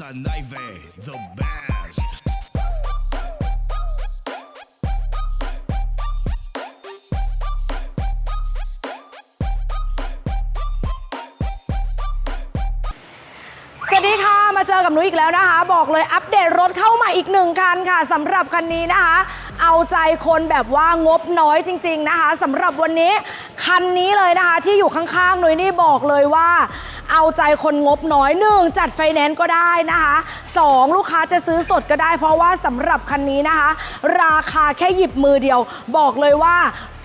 Hasta Naive, the best. สวัสดีค่ะ มาเจอกับนุ้ยอีกแล้วนะคะ บอกเลยอัปเดตรถเข้ามาอีกหนึ่งคันค่ะสำหรับคันนี้นะคะ เอาใจคนแบบว่างบน้อยจริง ๆนะคะสำหรับวันนี้คันนี้เลยนะคะที่อยู่ข้างๆนุ้ยนี่บอกเลยว่า เอาใจคนงบน้อยหนึ่งจัดไฟแนนซ์ก็ได้นะคะสองลูกค้าจะซื้อสดก็ได้ เพราะว่าสำหรับคันนี้นะคะ ราคาแค่หยิบมือเดียว บอกเลยว่า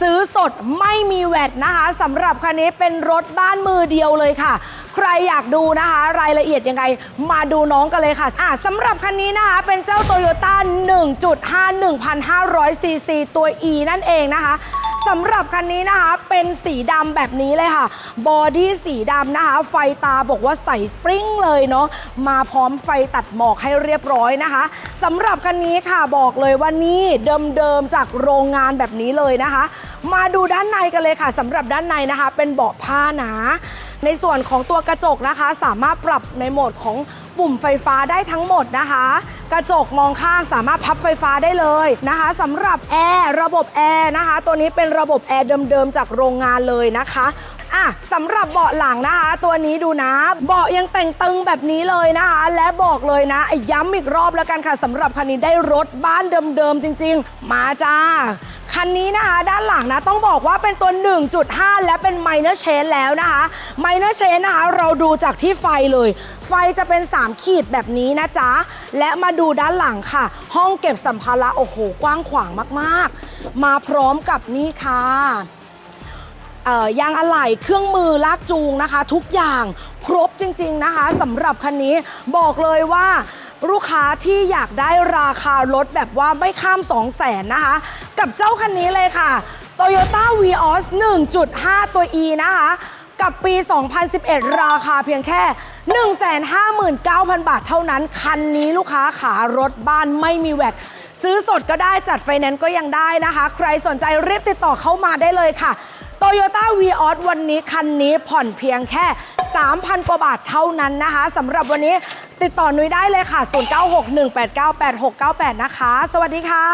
ซื้อสดไม่มีแวดนะคะสำหรับคันนี้เป็นรถบ้านมือเดียวเลยค่ะ ใครอยากดูนะคะ รายละเอียดยังไง มาดูน้องกันเลยค่ะอะสำหรับคันนี้นะคะ เป็นเจ้า Toyota 1.5 1,500ซีซีตัว E นั่นเองนะคะสำหรับคันนี้นะคะ เป็นสีดำแบบนี้เลยค่ะบอดี้สีดำนะคะ ไฟตาบอกว่าใส่ปริ้งเลยเนาะมาพร้อมไฟตัดหมอกให้เรียบร้อยนะคะสำหรับคันนี้ค่ะบอกเลยว่านี่เดิมๆจากโรงงานแบบนี้เลยนะคะ มาดูด้านในกันเลยค่ะสำหรับด้านในนะคะ เป็นเบาะผ้าหนา ในส่วนของตัวกระจกนะคะ สามารถปรับในโหมดของปุ่มไฟฟ้าได้ทั้งหมดนะคะ กระจกมองข้างสามารถพับไฟฟ้าได้เลยนะคะสำหรับแอร์ระบบแอร์นะคะ ตัวนี้เป็นระบบแอร์เดิมๆจากโรงงานเลยนะคะอะสำหรับเบาะหลังนะคะ ตัวนี้ดูนะ เบาะยังแต่งตึงแบบนี้เลยนะคะ และบอกเลยนะย้ำอีกรอบแล้วกันค่ะสำหรับคันนี้ได้รถบ้านเดิมๆจริง ๆ มาจ้า คันนี้นะคะ ด้านหลังนะต้องบอกว่าเป็นตัว 1.5 และเป็น minor chain แล้วนะคะ minor chain นะคะ เราดูจากที่ไฟเลย ไฟจะเป็น 3 ขีดแบบนี้นะจ๊ะ และมาดูด้านหลังค่ะ ห้องเก็บสัมภาระโอ้โห กว้างขวางมากๆ มาพร้อมกับนี่ค่ะยางอะไหล่เครื่องมือลากจูงนะคะ ทุกอย่างครบจริง ๆนะคะสำหรับคันนี้บอกเลยว่า ลูกค้าที่อยากได้ราคารถแบบว่าไม่ข้าม 2 0 0แสนนะคะ กับเจ้าคันนี้เลยค่ะ Toyota Vios 1.5 ตัว E นะคะ กับปี 2011 ราคาเพียงแค่ 159,000 บาทเท่านั้น คันนี้ลูกค้าขารถบ้านไม่มีแวดซื้อสดก็ได้จัดไฟแนนซ์ก็ยังได้นะคะ ใครสนใจรีบติดต่อเข้ามาได้เลยค่ะ Toyota v ีออสวันนี้คันนี้ผ่อนเพียงแค่ 3,000 กว่าบาทเท่านั้นนะคะสำหรับวันนี้ ติดต่อนุ้ยได้เลยค่ะ 0961898698 นะคะ สวัสดีค่ะ